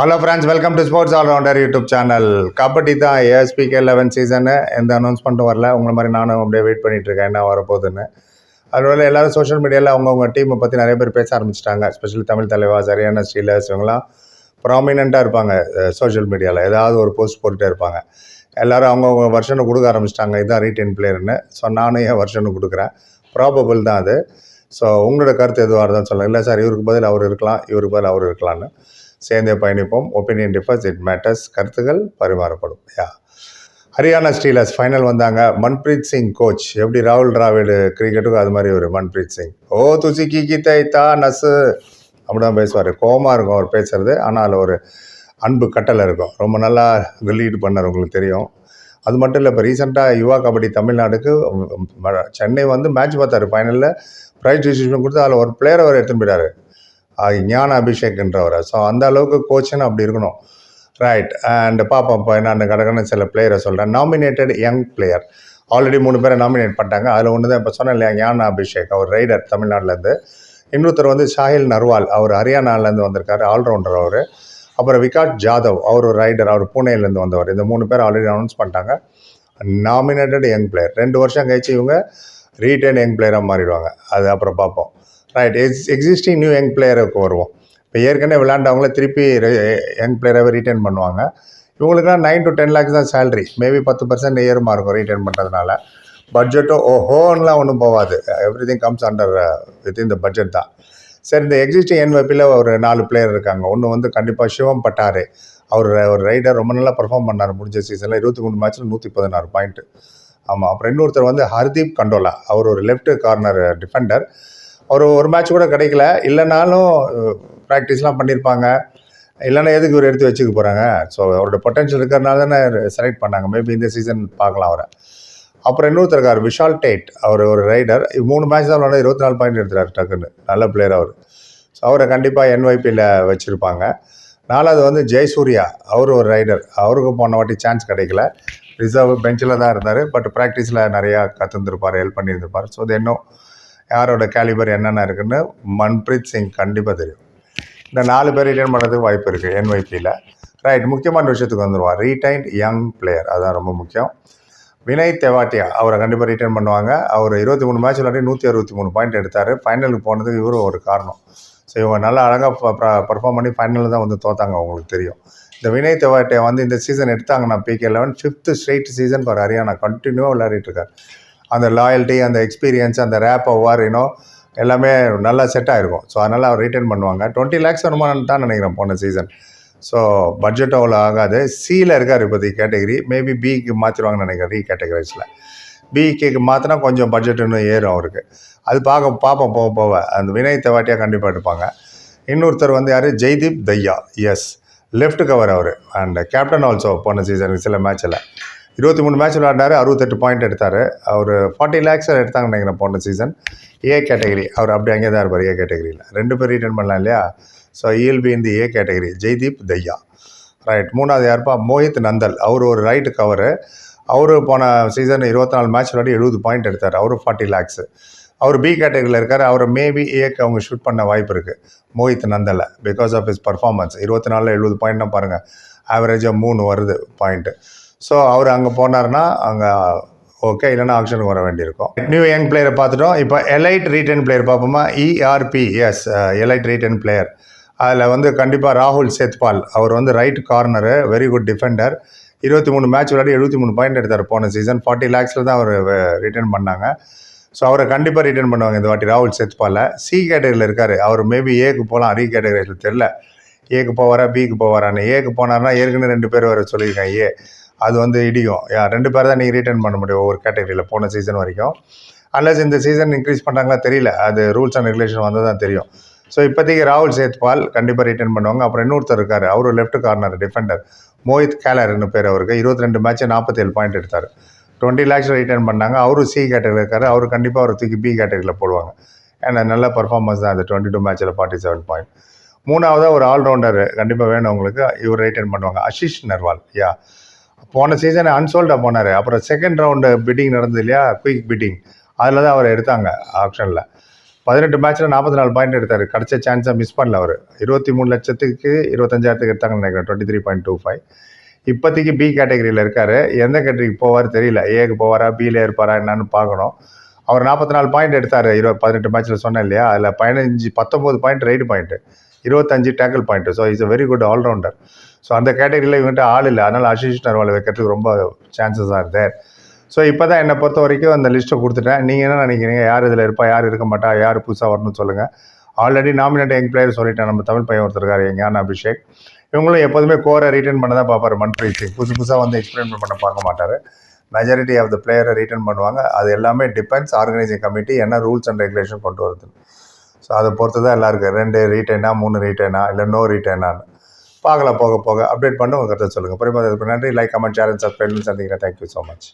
Hello friends welcome to sports allrounder YouTube channel kabaddi தான் ASPK eleven season எந்த அனௌன்ஸ்மெண்ட்டும் வரல. உங்களை மாதிரி நானும் அப்படியே வெயிட் பண்ணிகிட்ருக்கேன் இருக்கேன். என்ன வரப்போகுதுன்னு. அதனால எல்லோரும் சோஷியல் மீடியாவில் அவங்கவுங்க டீமை பற்றி நிறைய பேர் பேச ஆரம்பிச்சிட்டாங்க. ஸ்பெஷலி தமிழ் தலைவா சரியான ஸ்டீலர்ஸ் இவங்களாம் ப்ராமினெண்ட்டாக இருப்பாங்க சோஷியல் மீடியாவில் ஏதாவது ஒரு போஸ்ட் போட்டுட்டே இருப்பாங்க. எல்லோரும் அவங்கவுங்க வருஷனை கொடுக்க ஆரம்பிச்சிட்டாங்க. இதுதான் ரீட்டைன் பிளேயர்னு ஸோ நானும் ஏன் வருஷனை கொடுக்குறேன். ப்ராபபிள் தான் அது. ஸோ உங்களோட கருத்து எதுவாக இருந்தாலும் சொல்லுங்கள் இல்லை சார் இவருக்கு பதில் அவர் இருக்கலாம் இவருக்கு பதில் அவர் இருக்கலாம்னு. சேர்ந்தே பயணிப்போம். ஒப்பீனியன் டிஃபர்ஸ் இட் மேட்டர்ஸ் கருத்துக்கள் பரிமாறப்படும். யா ஹரியானா ஸ்டீலர்ஸ் ஃபைனல் வந்தாங்க. மன்பிரீத் சிங் கோச் எப்படி ராகுல் டிராவிடு கிரிக்கெட்டுக்கும் அது மாதிரி ஒரு மன்பிரீத் சிங். ஓ துசி கி கி தை தா நசு. அப்படிதான் பேசுவார். கோமாக இருக்கும் அவர் பேசுறது. ஆனால் அதில் ஒரு அன்பு கட்டளை இருக்கும். ரொம்ப நல்லா லீடு பண்ணார் உங்களுக்கு தெரியும். அது மட்டும் இல்லை இப்போ ரீசெண்டாக யுவா கபடி தமிழ்நாடுக்கு ம- சென்னை வந்து மேட்ச் பார்த்தாரு. ஃபைனலில் ப்ரைஸ் டிஸ்ட்ரிபியூஷன் கொடுத்து அதில் ஒரு பிளேயர் அவர் எடுத்துன்னு போயிட்டார். ஞான அபிஷேக்ன்றவரை. ஸோ அந்த அளவுக்கு கோச்சுன்னு அப்படி இருக்கணும். ரைட் அண்ட் பார்ப்போம் இப்போ நான் கடற்கன சில பிளேயரை சொல்கிறேன் நாமினேட்டட் யங் பிளேயர் ஆல்ரெடி மூணு பேரை நாமினேட் பண்ணிட்டாங்க. அதில் ஒன்று தான் இப்போ சொன்னேன் இல்லையா? ஞான அபிஷேக் அவர் ரைடர் தமிழ்நாட்டிலேருந்து. இன்னொருத்தர் வந்து சாஹில் நர்வால். அவர் ஹரியானாலேருந்து வந்திருக்காரு ஆல்ரவுண்டர் அவர். அப்புறம் விகாட் ஜாதவ் அவர் ஒரு ரைடர் அவர் பூனேலேருந்து வந்தவர். இந்த மூணு பேர் ஆல்ரெடி அனௌன்ஸ் பண்ணிட்டாங்க. நாமினேட்டட் யங் பிளேயர் ரெண்டு வருஷம் கழிச்சு இவங்க ரீட்டைன் யங் பிளேயராக மாறிடுவாங்க. அது அப்புறம் பார்ப்போம் right X existing new young பிளேயருக்கு வருவோம். இப்போ ஏற்கனவே விளாண்டவங்கள திருப்பி யங் பிளேயராகவே ரீட்டைன் பண்ணுவாங்க. இவங்களுக்குலாம் நைன் டு டென் லேக்ஸ் தான் சேலரி மேபி பத்து பர்சன்ட் இயருமா இருக்கும் ரீட்டைன் பண்ணுறதுனால பட்ஜெட்டும் ஓஹோன்லாம் ஒன்றும் போகாது everything comes under within the budget தான். சரி இந்த எக்ஸிஸ்டிங் என்வைபியில் ஒரு நாலு பிளேயர் இருக்காங்க. ஒன்று வந்து கண்டிப்பாக சிவம் பட்டார். அவர் ஒரு ரைடர் ரொம்ப நல்லா பர்ஃபார்ம் பண்ணார் முடிஞ்ச சீசனில் இருபத்தி மூணு மேட்ச்சில் நூற்றி பதினாறு பாயிண்ட்டு ஆமாம் அப்புறம் இன்னொருத்தர் வந்து ஹர்தீப் கண்டோலா. அவர் ஒரு லெஃப்ட் கார்னர் டிஃபெண்டர் அவர் ஒரு மேட்ச் கூட கிடைக்கல. இல்லைனாலும் ப்ராக்டிஸ்லாம் பண்ணியிருப்பாங்க இல்லைன்னா எதுக்கு இவர் எடுத்து வச்சுக்க போகிறாங்க ஸோ அவரோட பொட்டன்ஷியல் இருக்கிறனால தானே செலக்ட் பண்ணாங்க. மேபி இந்த சீசன் பார்க்கலாம் அவரை. அப்புறம் இன்னொருத்தர் இருக்கார் விஷால் டேட். அவர் ஒரு ரைடர் மூணு மேட்ச் தான் விளாட இருபத்தி நாலு பாயிண்ட் எடுத்துறாரு டக்குன்னு. நல்ல பிளேயர் அவர். ஸோ அவரை கண்டிப்பாக என்ஒய்பியில் வச்சுருப்பாங்க. நாலாவது வந்து ஜெயசூர்யா. அவர் ஒரு ரைடர் அவருக்கு போன வாட்டி சான்ஸ் கிடைக்கல. ரிசர்வ் பெஞ்சில் தான் இருந்தார். பட் ப்ராக்டிஸில் நிறையா கற்றுந்துருப்பார் ஹெல்ப் பண்ணியிருந்திருப்பார். ஸோ அது இன்னும் யாரோட கேலிபர் என்னென்ன இருக்குன்னு மன்பிரீத் சிங் கண்டிப்பாக தெரியும். இந்த நாலு பேர் ரிட்டைன் பண்ணுறதுக்கு வாய்ப்பு இருக்குது என்ஒய்பியில் ரைட் முக்கியமான விஷயத்துக்கு வந்துடுவான் ரீடைன்ட் யங் பிளேயர் அதுதான் ரொம்ப முக்கியம். வினய் தெவாட்டியா அவரை கண்டிப்பாக ரிட்டர்ன் பண்ணுவாங்க. அவர் இருபத்தி மூணு மேட்ச் விளையாடி நூற்றி அறுபத்தி மூணு பாயிண்ட் எடுத்தார். ஃபைனலுக்கு போனதுக்கு இவரும் ஒரு காரணம். ஸோ இவங்க நல்லா அழகாக பர்ஃபார்ம் பண்ணி ஃபைனலில் தான் வந்து தோத்தாங்க உங்களுக்கு தெரியும். இந்த வினய் தெவாட்டியா வந்து இந்த சீசன் எடுத்தாங்கன்னா PK eleven fifth straight season for Haryana கண்டினியூவாக விளையாடிட்டு இருக்காரு. அந்த லாயல்ட்டி அந்த எக்ஸ்பீரியன்ஸ் அந்த ரேப் ஓவர் யூனோ எல்லாமே நல்லா செட் ஆகிருக்கும் ஸோ அதனால் அவர் ரிட்டர்ன் பண்ணுவாங்க. டுவெண்ட்டி லேக்ஸ் வருமானம் தான் நினைக்கிறேன் போன சீசன் ஸோ பட்ஜெட் அவ்வளோ ஆகாது. சியில் இருக்கார் இப்போதைக்கு கேட்டகரி மேபி பிக்கு மாற்றிடுவாங்கன்னு நினைக்கிறேன். ரீ கேட்டகரிஸில் பிகேக்கு மாற்றினா கொஞ்சம் பட்ஜெட் இன்னும் ஏறும் அவருக்கு. அது பார்க்க பார்ப்போம் போக போக. அந்த வினய் வாட்டியாக கண்டிப்பாக எடுப்பாங்க. இன்னொருத்தர் வந்து யார்? Jaideep Dahiya. Yes left cover our. And captain also போன சீசனுக்கு சில மேட்ச்சில் இருபத்தி மூணு மேட்ச் விளையாண்டார் அறுபத்தெட்டு பாயிண்ட் எடுத்தார். அவர் ஃபார்ட்டி லேக்ஸ் எடுத்தாங்கன்னு நினைக்கிறேன் போன சீசன் ஏ கேட்டகரி அவர் அப்படி அங்கே தான் இருப்பார் ஏ கேட்டகரியில் ரெண்டு பேர் ரிட்டர்ன் பண்ணலாம் இல்லையா? ஸோ இஎல்பி இந்த A category Jaideep Dahiya. Right மூணாவது யாருப்பா? மோஹித் நந்தல். அவர் ஒரு ரைட்டு கவரு அவர் போன சீசன் இருபத்தி நாலு மேட்ச் விளையாடி எழுபது பாயிண்ட் எடுத்தார். அவர் ஃபார்ட்டி லேக்ஸு அவர் பி கேட்டகரியில் இருக்கார். அவர் மேபி ஏக்கு அவங்க ஷூட் பண்ண வாய்ப்பு இருக்குது Mohit Nandal. Because of his performance இருபத்தி நாலில் எழுபது பாயிண்ட்னா பாருங்கள் ஆவரேஜாக மூணு வருது பாயிண்ட்டு ஸோ அவர் அங்கே போனார்னா அங்கே ஓகே இல்லைன்னா ஆக்ஷனுக்கு வர வேண்டியிருக்கும். நியூ யங் பிளேயரை பார்த்துட்டோம். இப்போ எலைட் ரீட்டன் பிளேயர் பார்ப்போமா? ERP S elite retained player அதில் வந்து கண்டிப்பாக ராகுல் சேத்பால். அவர் வந்து right corner very good defender இருபத்தி மூணு மேட்ச் விளையாடி எழுபத்தி மூணு பாயிண்ட் எடுத்தார் போன சீசன் ஃபார்ட்டி லேக்ஸில் தான் அவர் ரிட்டர்ன் uh, பண்ணாங்க. ஸோ அவரை கண்டிப்பாக ரிட்டர்ன் பண்ணுவாங்க இந்த வாட்டி ராகுல் சேத்பாலை சி கேட்டகரியில் இருக்கார். அவர் மேபி ஏக்கு போகலாம் ரீ கேட்டகரியில் தெரில ஏக்கு போவாரா பிக்கு போவாரான்னு. ஏக்கு போனார்னா ஏற்கனவே ரெண்டு பேர் வர சொல்லியிருக்கேன் ஏ அது வந்து இடிக்கும். யா ரெண்டு பேர் தான் நீங்கள் ரிட்டர்ன் பண்ண முடியும் ஒவ்வொரு கேட்டகரியில் போன சீசன் வரைக்கும். அன்லஸ் இந்த சீசன் இன்க்ரீஸ் பண்ணுறாங்களா தெரியல. அது ரூல்ஸ் அண்ட் ரெகுலேஷன் வந்தால் தான் தெரியும். ஸோ இப்போதைக்கு ராகுல் சேத்பால் கண்டிப்பாக ரிட்டர்ன் பண்ணுவாங்க. அப்புறம் இன்னொருத்தர் இருக்கார். அவர் லெஃப்ட் கார்னர் டிஃபெண்டர் மோஹித் கேலர்னு பேர் அவருக்கு. இருபத்தி ரெண்டு மேட்ச் நாற்பத்தேழு பாயிண்ட் எடுத்தார். டுவெண்ட்டி லேக்ஸ் ரிட்டர்ன் பண்ணாங்க. அவரும் சி கேட்டகரியில் இருக்கார். அவர் கண்டிப்பாக அவர் தூக்கி பி கேட்டகரியில் போடுவாங்க. ஏன்னா நல்ல பர்ஃபார்மன்ஸ் தான் அந்த டுவெண்ட்டி டூ மேட்ச்சில் ஃபார்ட்டி செவன் பாயிண்ட் மூணாவதாக ஒரு ஆல்ரவுண்டர் கண்டிப்பாக வேணும் உங்களுக்கு. இவர் ரிட்டர்ன் பண்ணுவாங்க. அஷிஷ் நர்வால் யா. போன சீசன் அன்சோல்டாக போனார். அப்புறம் செகண்ட் ரவுண்டு பிட்டிங் நடந்தது இல்லையா? குயிக் பிட்டிங் அதில் தான் அவர் எடுத்தாங்க ஆப்ஷனில் பதினெட்டு மேட்ச்சில் நாற்பத்தி நாலு பாயிண்ட் எடுத்தார். கிடைச்ச சான்ஸை மிஸ் பண்ணல அவர். இருபத்தி மூணு லட்சத்துக்கு இருபத்தஞ்சாயிரத்துக்கு எடுத்தாங்கன்னு நினைக்கிறேன். Twenty three point two five இப்போதைக்கு பி கேட்டகரியில் இருக்கார். எந்த கேட்டகரிக்கு போவார் தெரியல. ஏக்கு போவாரா பியில் இருப்பாரா என்னன்னு பார்க்கணும். அவர் நாற்பத்தி நாலு பாயிண்ட் எடுத்தார். இருபது பதினெட்டு மேட்ச்சில் சொன்னேன் இல்லையா? அதில் பதினஞ்சு பத்தொம்போது பாயிண்ட் ரைடு பாயிண்ட்டு இருபத்தஞ்சு tackle point so is a very good allrounder so அந்த கேட்டகரியில் இவங்கிட்ட ஆள் இல்லை. அதனால் அஷிஷ் நர்வாலை வைக்கிறதுக்கு ரொம்ப சான்சஸ் ஆர் தேர் ஸோ இப்போ தான் என்னை பொறுத்த வரைக்கும் அந்த லிஸ்ட்டை கொடுத்துட்டேன். நீங்கள் என்ன நினைக்கிறீங்க? யார் இதில் இருப்பா? யார் இருக்க மாட்டா? யார் புதுசாக வரணும்னு சொல்லுங்கள் ஆல்ரெடி நாமினேட் யங் பிளேயர் சொல்லிட்டேன். நம்ம தமிழ் பையன் ஒருத்தர் இருக்காரு ஞான அபிஷேக். இவங்களும் எப்போதுமே கோரை ரிட்டர்ன் பண்ண தான் பார்ப்பார். மன்பிரீத் சிங். புதுசு புதுசாக வந்து எக்ஸ்பெரிமெண்ட் பண்ண பார்க்க மாட்டார். மெஜாரிட்டி ஆஃப் த பிளேயரை ரிட்டர்ன் பண்ணுவாங்க. அது எல்லாமே டிபெண்ட்ஸ் ஆர்கனைசிங் கமிட்டி என்ன ரூல்ஸ் அண்ட் ரெகுலேஷன் கொண்டு வருது ஸோ அதை பொறுத்து தான் எல்லாம் இருக்குது ரெண்டு ரீட்டைனா மூணு ரீட்டைனா இல்லை நோ ரீட்டைனான்னு பார்க்கலாம் போக போக. அப்டேட் பண்ணி உங்கள் கருத்தை சொல்லுங்கள் புரியுமா அதுக்கு நன்றி. Like comment share and subscribe சந்திக்கிறேன். Thank you so much